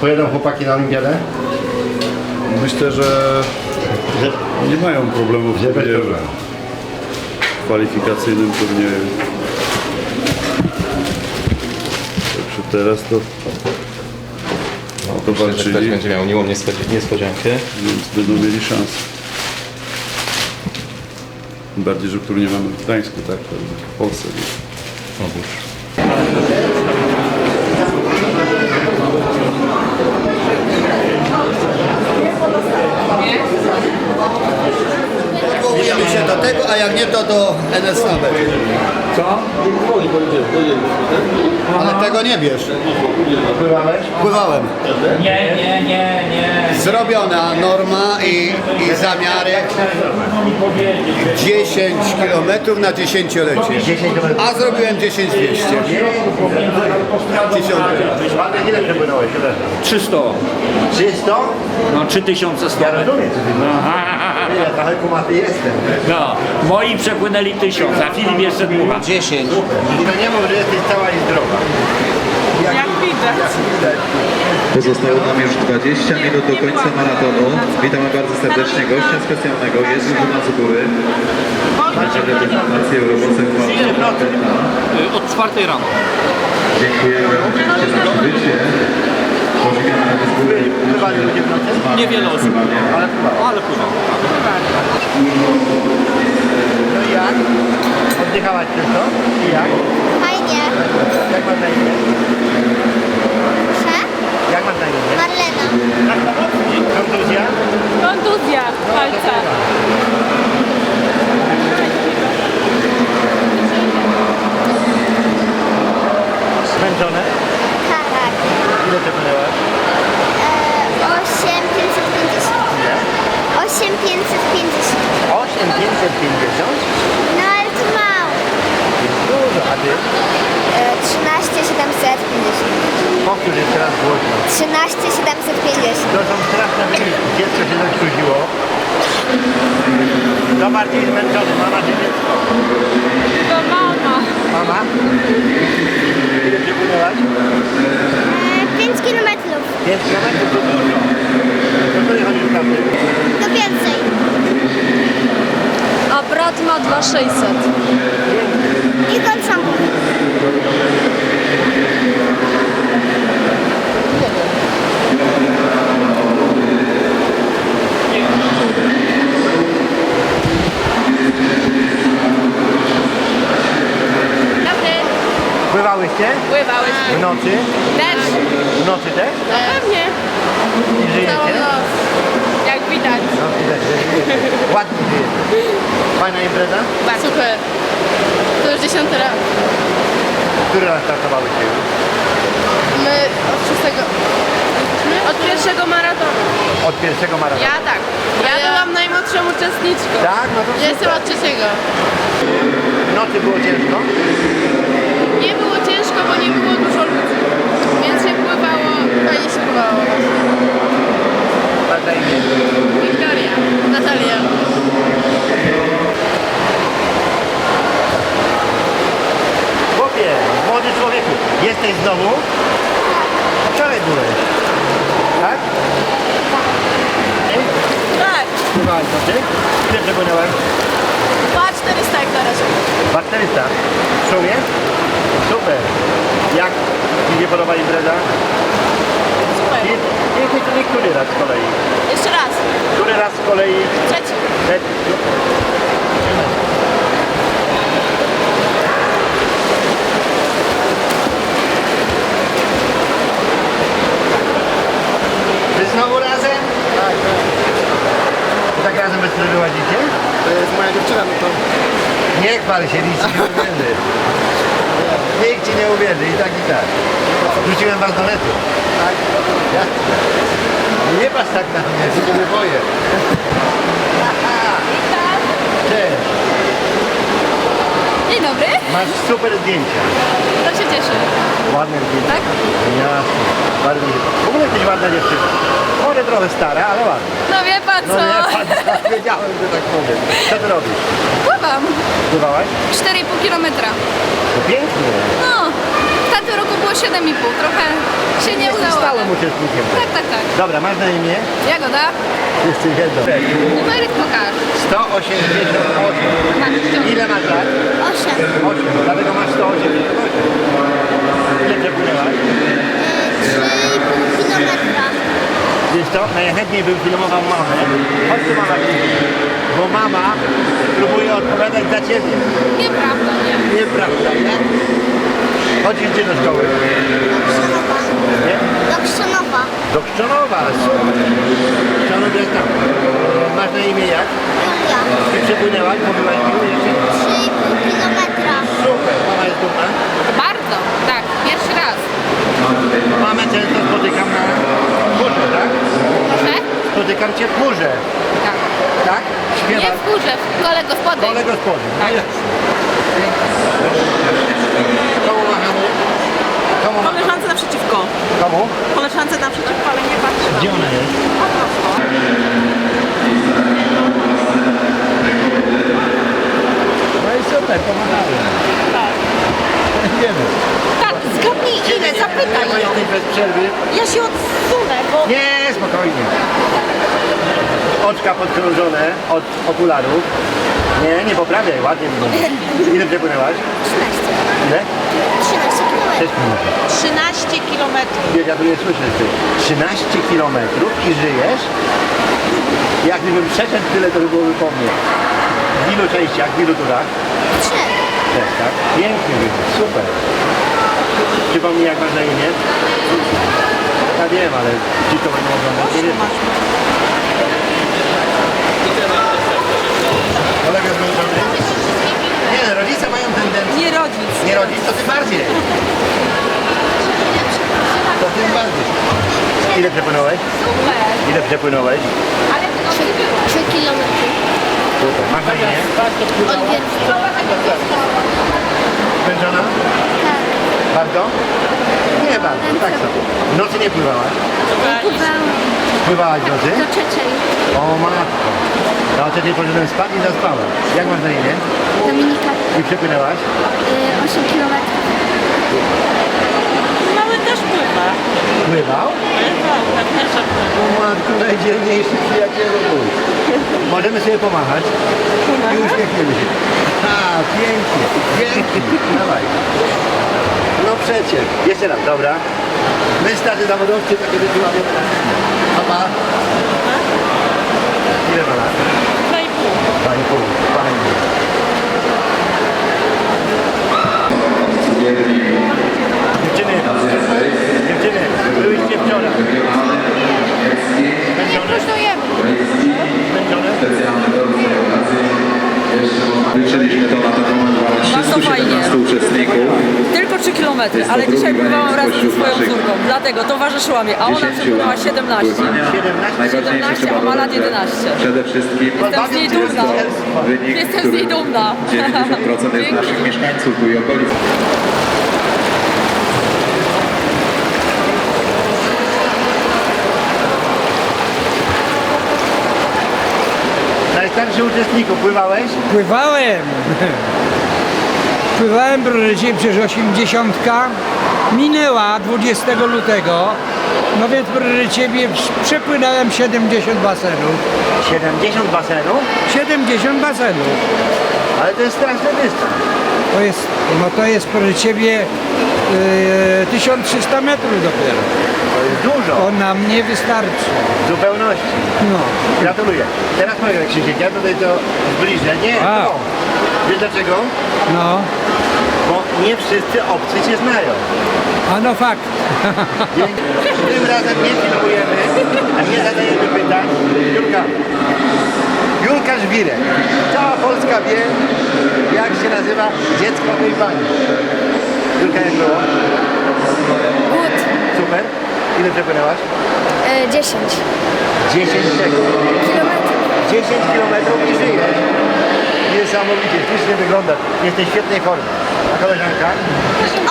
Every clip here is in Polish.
Pojedą chłopaki na olimpiadę? Myślę, że nie mają problemów że bez pewnie problemu. kwalifikacyjnym pewnie. Także teraz to to Myślę, że ktoś walczyli, będzie miał miłą niespodzi- niespodziankę. więc będą mieli szansę. Tym bardziej, że który nie mamy w Gdańsku, tak? To W Polsce. nie? Otóż. Odwołujemy się do tego, a jak nie to NSAB. Co? Ale tego nie bierz. Pływałeś? Pływałem. Nie, nie, nie, nie. Zrobiona norma i, i zamiary 10 km na dziesięciolecie. 10 km. A zrobiłem 10 200. Dziesiątkę. Ładnie, ile przepłynąłeś? Ile? 300. 300? No 3100. Ja rozumiem, co ty mówisz. Ja trochę kumaty jestem. No, moi przepłynęli 1000, a Filip jeszcze dmucha. 10. I to nie mów, że jesteś cała i zdrowa. Jak widać. Pozostało nam już 20 minut do końca maratonu. Witamy bardzo serdecznie gościa specjalnego, Jerzy Żuna z góry. Nasze reprezentacje Eurobosek Od czwartej rano. Dziękujemy przybycie. Pożegnamy w nocy? Niewiele osób. Ale pływali. Ale pływam. No i jak? Oddychałaś tylko? I jak? Fajnie. Jak masz na imię? Proszę? Jak masz na imię? Marlena. Kontuzja? Kontuzja palca. Zmęczone? Tak. Ile przepłynęłaś? E, 8550. Ile? 8550. 8550? No ale to mało. Jest dużo, a ty? E, 13750. Powtórz jeszcze raz głośno. 13750. To są straszne wyniki. Dziecko się zakrztusiło. To bardziej zmęczony. Mama czy dziecko? To mama. Mama? Ile przepłynęłaś? E, 5 kilometrów. 5 km to dużo. To który chodzisz prawdy? Do więcej. A ma 2600. I kończą. Dobry. Pływałyście? Pływałyśmy. W nocy? Też. W nocy też? No pewnie. I Całą żyjecie? noc. Widać. No widać, że. Ładnie żyjecie. Fajna impreza? Super. To już dziesiąty raz. Który raz startowałyście już? My od szóstego. Od pierwszego maratonu. Od pierwszego maratonu. Ja tak. Ja byłam najmłodszą uczestniczką. Tak? No to Ja jestem od trzeciego. W nocy było ciężko? Nie było ciężko, bo nie było dużo ludzi. Więc się pływało, fajnie się pływało. Tak na imię. Wiktoria, Natalia. Chłopie, młody człowieku, jesteś znowu? Wczoraj byłeś. Tak? Tak. Pływałeś no ty? Ile przepłynąłem? 2400 jak na razie. 2400. W sumie? Super. Jak Ci się podoba impreza? Super. I, i, i, i który raz z kolei? Jeszcze raz. Który raz z kolei? Trzeci. Trzeci. Wy znowu razem? Tak. Wy tak razem bez przerwy łazicie? To jest moja dziewczyna, no to Nie chwal się, nikt ci nie uwierzy. Nikt ci nie uwierzy i tak i tak. Do netu. Tak? Jasne. Nie patrz tak na mnie, się nie boję. Cześć. Dzień dobry. Masz super zdjęcia. To się cieszę. Ładne zdjęcia. Tak? Jasne. Bardzo mi się podoba. W ogóle jesteś ładna dziewczyna. Może trochę stara, ale ładna. No wie pan No co? nie, pan, wiedziałem, że tak powiem. Co ty robisz? Pływam. Pływałaś? 4,5 kilometra. To pięknie. No. Tamtym roku było 7,5. Trochę się nie udało. Stałym uczestnikiem. Tak, tak, tak. Dobra, masz na imię? Jagoda? Wszyscy wiedzą. Numerek pokaż. 188. Tak, wciąż. Ile masz lat? 8. 8. Dlatego masz 188. Ile przepłynęłaś? 3,5 kilometra. Wiesz co, najchętniej bym filmował mamę. Chodź tu mama, bo mama próbuje odpowiadać za ciebie. Nieprawda, nie. Nieprawda, nie? Chodzisz gdzie do szkoły? Krzanowa. Nie? Do Krzanowa. Do Krzczonowa, super. Krzczonów jest tam. Masz na imię jak? Julia. Ty przepłynęłaś, mówiłaś mi jeszcze? 3,5 kilometra. Super, mama jest dumna. Bardzo, tak. Pierwszy raz. Mamę często spotykam na górze, tak? Proszę? Spotykam cię w górze, Tak. tak? Nie Śpiewasz w górze, w kole gospodyń. kole gospody. Tak. Komu machamy? Koleżance naprzeciwko. Komu? Koleżance naprzeciwko, ale nie patrzę. Gdzie ona jest? No i super, pomagamy. Idziemy. Tak, zgadnij ile, zapytaj Bo ją. jesteś bez przerwy. Ja się odsunę, bo... Nie, spokojnie. Oczka podkrążone od okularów. Nie, nie poprawiaj, ładnie wygląda. Ile przepłynęłaś? 13. Ile? 13 kilometrów. 6 kilometrów. 13 kilometrów. Ja tu nie słyszę ty. 13 kilometrów i żyjesz? Jak gdybym przeszedł tyle, to by byłoby po mnie. W ilu częściach, w ilu turach? 3. Też, tak? Piękny wynik, super. Przypomnij, jak masz na imię? Ja wiem, ale ci to będą oglądać. Nie wiem. Kolega zmęczony? Nie, no, rodzice mają tendencję. Nie rodzic. Nie rodzic, to tym bardziej. To tym bardziej. Ile przepłynąłeś? Super. Ile przepłynąłeś? Ale to dobrze było. 3 kilometry. Super. Masz na imię? Odwiedzę. Zmęczona? Tak. Bardzo? Nie bardzo, tak sobie. W nocy nie pływałaś? Pływałam Pływałaś w nocy? do trzeciej. O matko. No o trzeciej poszedłem spać i zaspałem. Jak masz na imię? Dominika. I przepłynęłaś? Y, 8 kilometrów. Mały też pływa. Pływał? Pływa, pewnie, że pływa. O matko, najdzielniejszy przyjacielu mój. Możemy sobie pomachać i uśmiechniemy się. A, pięknie, pięknie. Dawaj. No przecież. Jeszcze raz, dobra. My starzy zawodowcy takie rzeczy mamy. Papa. Ile ma lat? Dwa i pół. Dwa i pół. Fajnie. Dziewczyny, dziewczyny, byłyście wczoraj. Liczyliśmy to na ten moment, Bardzo fajnie. 317 uczestników. Tylko 3 km, ale dzisiaj pływałam razem ze swoją córką, dlatego towarzyszyła mi, a ona 10 przepłynęła lat 17. pływania. 17? Najważniejsze 17, a ma lat dodać, że 11. Przede wszystkim Jestem z niej dumna. Jestem z niej dumna. 90% jest naszych mieszkańców i okolic. Najstarszy uczestniku, pływałeś? Pływałem. Pływałem dzisiaj przez 80. Minęła 20 lutego. No więc proszę Ciebie przepłynąłem 70 basenów. 70 basenów, 70 basenów. ale to jest straszny dystans. To jest, no to jest proszę Ciebie e, 1300 metrów dopiero. Dużo, To nam nie wystarczy. w zupełności. No. Gratuluję. Teraz powiem Krzysiek, ja tutaj to zbliżę. Nie, A. no. Wiesz dlaczego? No. Bo nie wszyscy obcy się znają. A no fakt. Tym razem nie filmujemy, a nie zadajemy pytań. Julka. Julka Żwirek. Cała Polska wie, jak się nazywa dziecko tej pani. Julka, jak było? Good. Super. Ile przepłynęłaś? 10 10 czego? kilometrów. 10 kilometrów i żyjesz. Niesamowicie, ślicznie wyglądasz. Jesteś w świetnej formie. A koleżanka?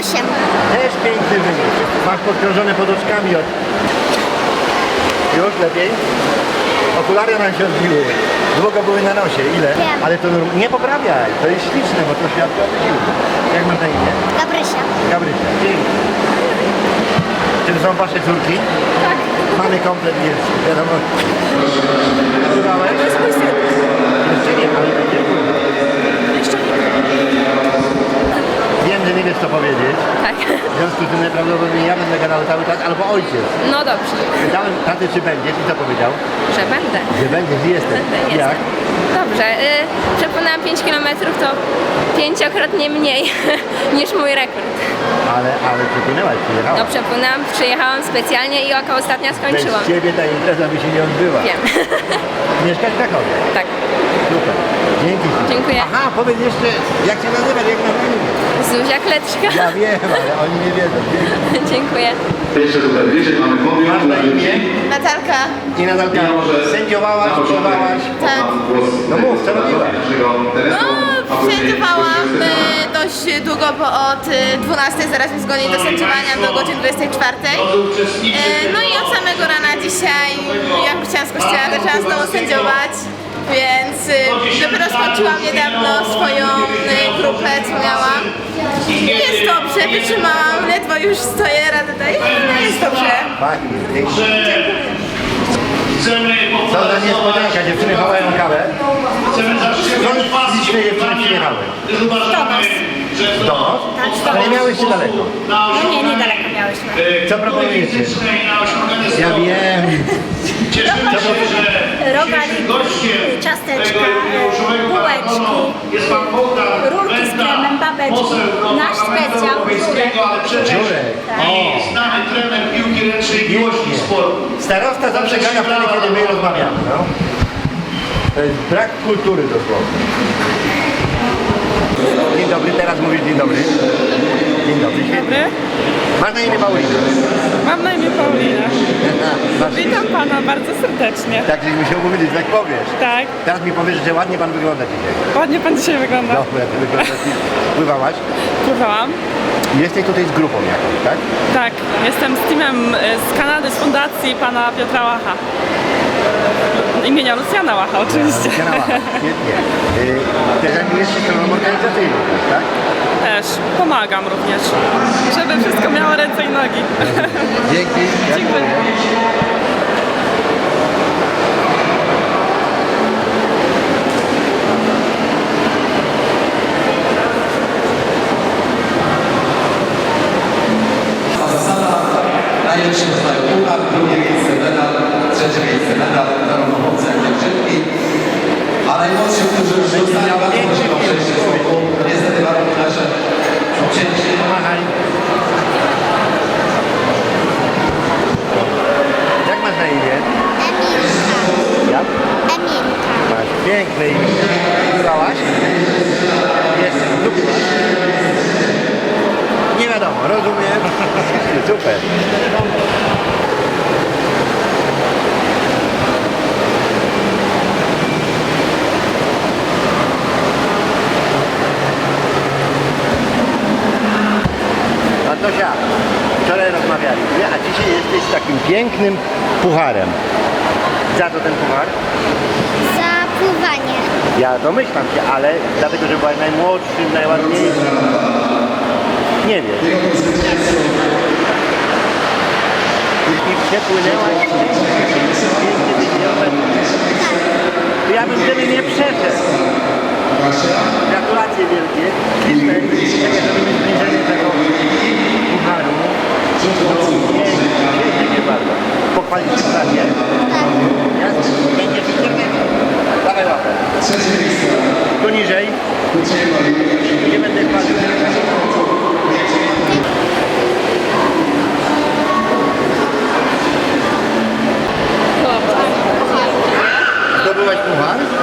8. Też piękny wynik. Masz podkrążone poduszkami od... Już lepiej? Okulary nam się odbiły. Długo były na nosie. Ile? Wiem. Ale to nie poprawiaj. To jest śliczne, bo to świadczy o wysiłku. Jak masz na imię? Gabrysia. Gabrysia. Dzięki. Czy to są wasze córki? Tak. Mamy komplet wiadomo. To jest mój syn. Jeszcze nie, ale będzie Jeszcze Wiem, że nie wiesz co powiedzieć. Tak. W związku z tym najprawdopodobniej ja będę gadał cały czas, albo ojciec. No dobrze, Pytałem taty, czy będziesz i co powiedział? że będę. Że będziesz i jesteś. Będę, Jak? jestem. Dobrze, y, przepłynęłam 5 km to pięciokrotnie mniej niż mój rekord. Ale, ale przepłynęłaś, przyjechałaś. No przepłynęłam, przyjechałam specjalnie i jako ostatnia skończyłam. Bez ciebie ta impreza by się nie odbyła. Wiem. Mieszkasz w Krakowie. tak. Super. Dzięki. Dziękuję. Aha, powiedz jeszcze, jak się nazywasz, jak na imię? Zuzia Kleczka. Ja wiem, ale oni nie wiedzą. Dziękuję. Jeszcze tutaj bliżej mamy podium Masz na imię? Natalka. I nadal sędziowałaś, pływałaś. Tak. No mów, co robiłaś? No, sędziowałam e, dość długo, bo od e, 12 zaraz mi zgodnie do sędziowania do godziny 24. E, No i od samego rana dzisiaj, jak wróciłam z kościoła, zaczęłam znowu sędziować. Więc e, dopiero skończyłam niedawno swoją e, grupę, co miałam. Jest dobrze, wytrzymałam, ledwo już stoję, radę daję, no jest dobrze. Fajnie, dzięki. Co za niespodzianka, dziewczyny chowają kawę. Skąd liczne dziewczyny przyjechały? Do nas. Ale nie miałyście daleko. No nie, niedaleko miałyśmy. Co proponujecie? Ja wiem. Co proponujecie? Rogaliki, ciasteczka, bułeczki, rurki z kremem, babeczki. Nasz specjał, żurek. Żurek. O, pięknie. Starosta zawsze gania wtedy, kiedy my rozmawiamy, no. To jest brak kultury dosłownie. Dzień dobry, teraz mówisz dzień dobry. Dzień dobry, świetnie. Masz na imię Paulina. Mam na imię Paulina. Masz... Witam pana bardzo serdecznie. Tak, żeś musiał powiedzieć, tak powiesz. Tak, Teraz mi powiesz, że ładnie pan wygląda dzisiaj. ładnie pan dzisiaj wygląda. Dobra, ty wyglądasz. Pływałaś? Pływałam. Jesteś tutaj z grupą jakąś, tak? Tak, jestem z teamem e, z Kanady, z fundacji pana Piotra Łacha. Imienia Lucjana Łacha oczywiście. Działa, świetnie. Y, Też zajmujesz się stroną organizacyjną, tak? Też pomagam również, żeby wszystko miało ręce i nogi. Dzięki. Dziękuję. Najlepszy dostają puchar, drugie miejsce medal, trzecie miejsce medal, zarówno chłopcy jak dziewczynki. A najmłodsi, którzy już dostali bardzo prosimy o przejście słuchu, niestety warunki nasze cięcie. Pomachaj. Jak masz na imię? Emilka. Jak? Emilka. Masz piękne imię. Pływałaś? Jeszcze, tu pływasz? Nie wiadomo, rozumiem. Super. Antosia, wczoraj rozmawialiśmy, a dzisiaj jesteś z takim pięknym pucharem. Za co ten puchar? Za pływanie. Ja domyślam się, ale dlatego, że byłaś najmłodszym, najładniejszym. Nie wiem. I przepłynęłaś 500 kilometrów. To Ja bym wtedy nie przeszedł. Gratulacje wielkie. Zbliżenie tego pucharu. Dziękuję bardzo. Pochwalić się za nie. Jasne. Będziesz w internecie. Dawaj łapę. Tu niżej. Nie będę chwalił. Zdobyłaś puchar?